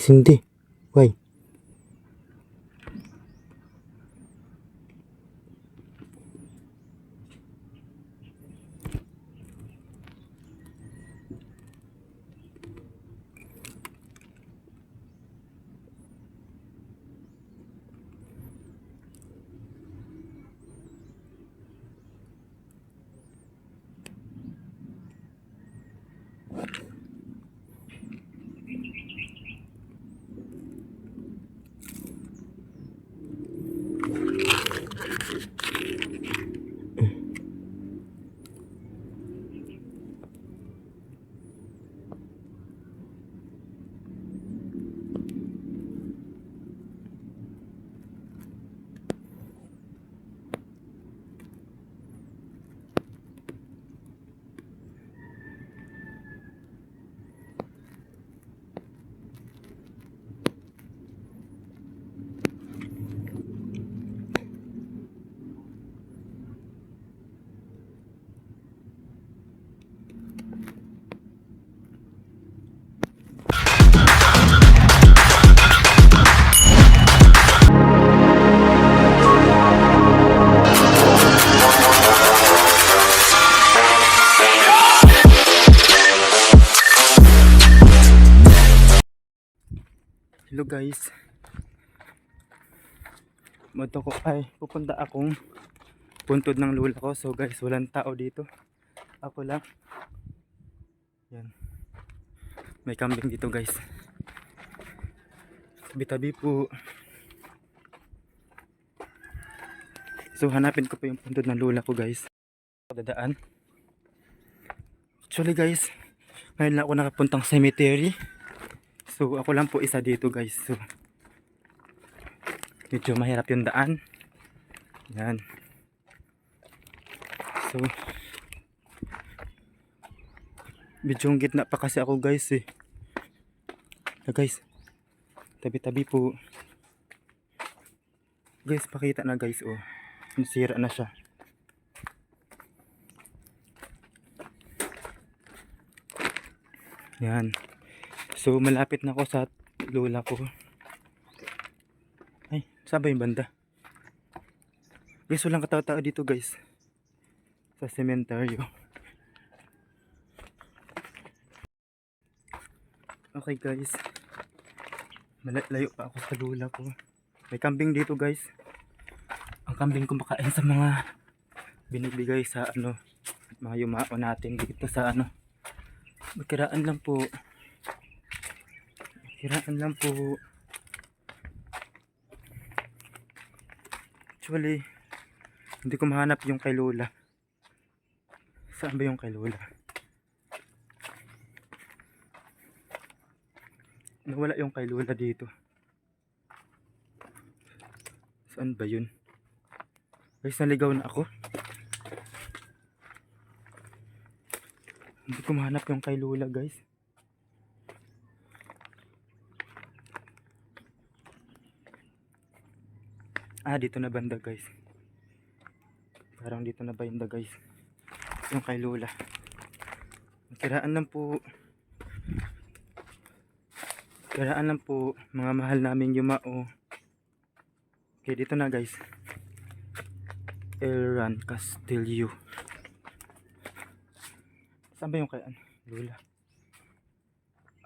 兄弟喂。Hello guys. Moto ko ay pupunta akong puntod ng lula ko. So guys, walang tao dito. Ako lang. Yan. May kambing dito guys. Tabi-tabi po. So hanapin ko pa yung puntod ng lula ko guys. Dadaan. Actually guys, ngayon lang ako nakapuntang cemetery. So ako lang po isa dito guys. So medyo mahirap yung daan. Yan. So medyo gitna pa kasi ako guys eh. Na guys. Tabi-tabi po. Guys, pakita na guys oh. Sira na siya. Yan. So malapit na ako sa lola ko. Ay, saan ba yung banda? Guys, walang katao-tao dito guys. Sa sementeryo. Okay guys. Malayo pa ako sa lola ko. May kambing dito guys. Ang kambing kumakain sa mga binibigay sa ano mga yumao natin dito sa ano magkiraan lang po Hiraan lang po. Actually, hindi ko mahanap yung kay Lola. Saan ba yung kay Lola? Nawala yung kay Lola dito. Saan ba yun? Guys, naligaw na ako. Hindi ko mahanap yung kay Lola, guys. Ah, dito na banda guys. Parang dito na banda guys. Yung kay Lola. Kiraan lang po. Kiraan lang po. Mga mahal namin yumao. Okay, dito na guys. Elran Castillo. Saan ba yung kay ano? Lola?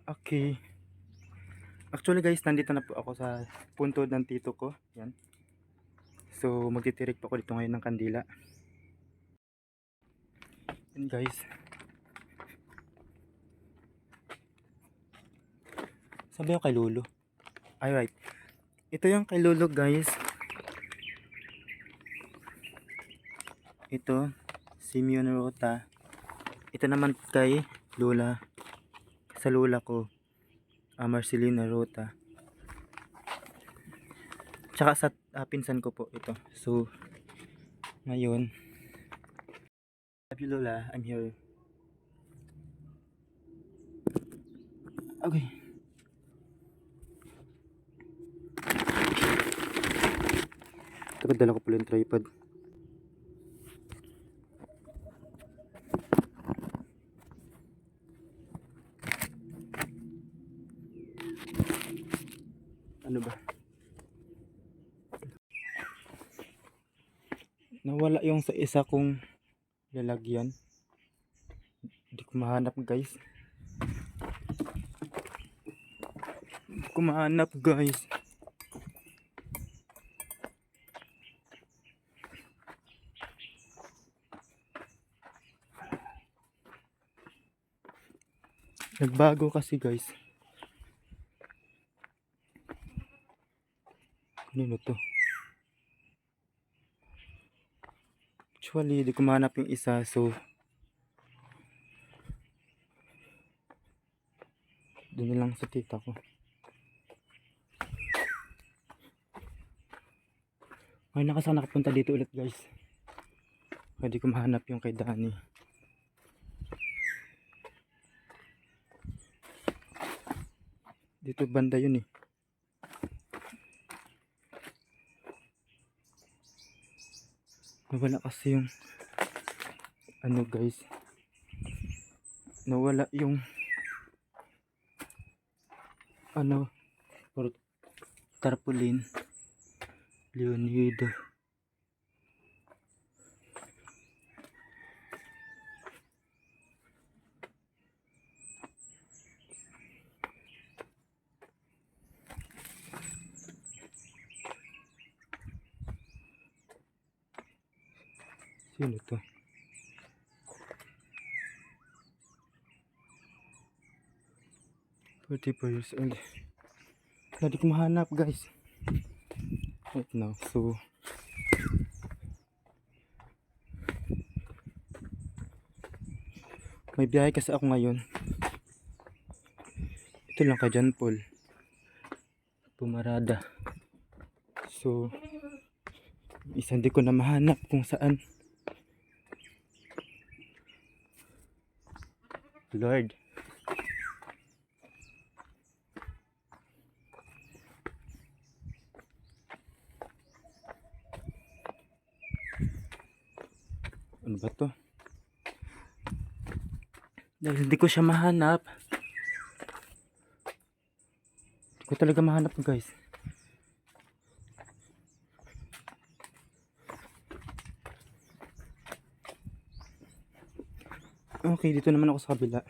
Okay. Actually guys, nandito na po ako sa puntod ng tito ko. Yan. So, magtitirik pa ako dito ngayon ng kandila. And guys. Sabi yung kay Lolo. Alright. Ito yung kay Lolo guys. Ito. Simeon Rota. Ito naman kay Lola. Sa Lola ko. Uh, Marcelina Rota. Tsaka sa ah, pinsan ko po ito. So, ngayon, love you Lola, I'm here. Okay. Tapos dala ko pala yung tripod. Ano ba? Nawala yung sa isa kong lalagyan. Hindi ko mahanap guys. Hindi ko mahanap guys. Nagbago kasi guys. Kanino to? Actually, di ko mahanap yung isa. So, doon na lang sa tita ko. Ay, nakasang nakapunta dito ulit guys. Di ko mahanap yung kay Danny. Dito banda yun eh. Nawala kasi yung ano guys. Nawala yung ano tarpaulin Leonid Sino to? Forty-four years old. Hindi ko mahanap guys. Right now, so may biyahe kasi ako ngayon. Ito lang kay John Paul. Pumarada. So, isa hindi ko na mahanap kung saan. Lord. Ano ba to? Dahil hindi ko siya mahanap. Hindi ko talaga mahanap guys. Okay, dito naman ako sa kabila.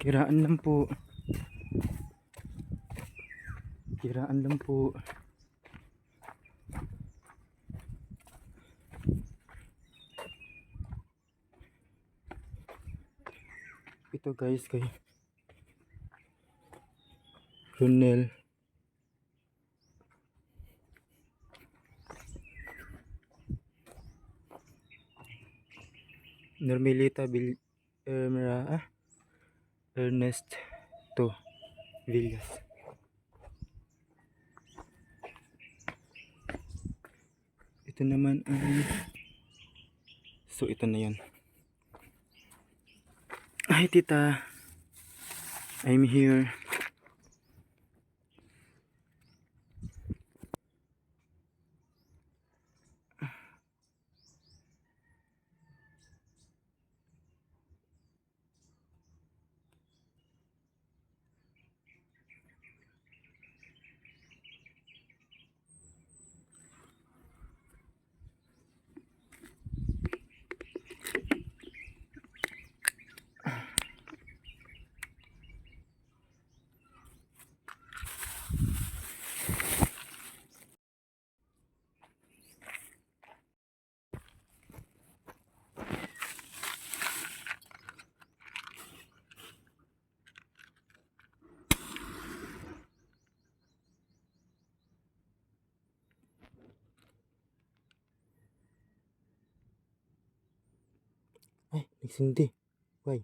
Kiraan lang po. Kiraan lang po. Ito guys kay Ronel. Normelita Bil Ermera ah? Ernest to Villas. Ito naman ay So ito na 'yon. Hi tita. I'm here. 兄弟喂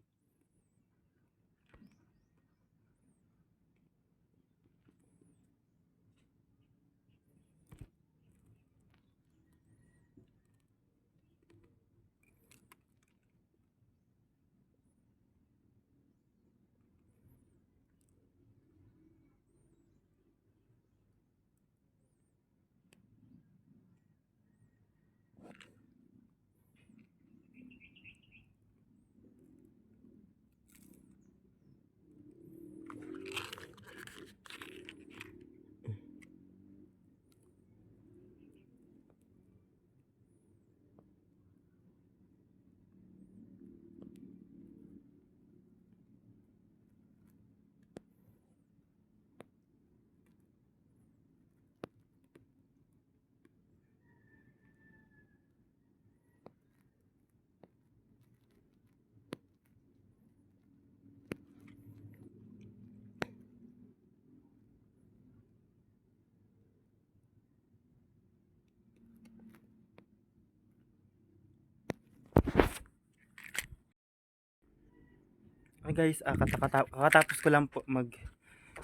Hi guys, ah, katakata- kakatapos ko lang po mag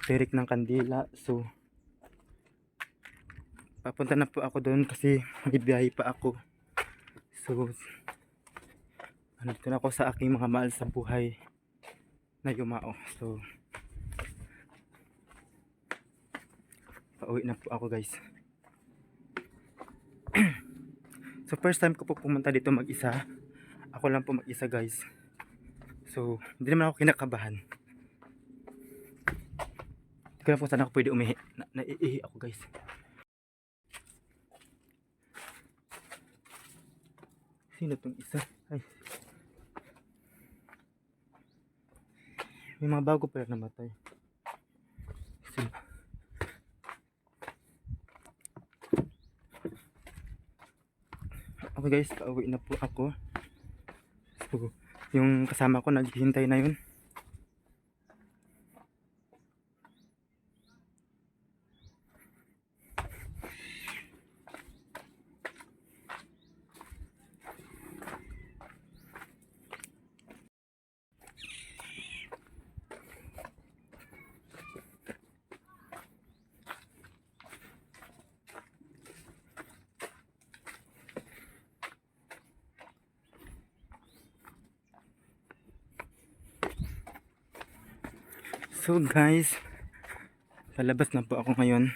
tirik ng kandila. So, papunta na po ako doon kasi may biyahe pa ako. So, andito na ako sa aking mga mahal sa buhay na yumao. So, pauwi na po ako guys. so, first time ko po pumunta dito mag-isa. Ako lang po mag-isa guys. So, hindi naman ako kinakabahan. Hindi ko lang po saan ako pwede umihi. Na naiihi ako guys. Sino tong isa? Ay. May mga bago pala namatay. Sino? Okay guys, pauwi na po ako. So, yung kasama ko naghihintay na yun. So guys, palabas na po ako ngayon.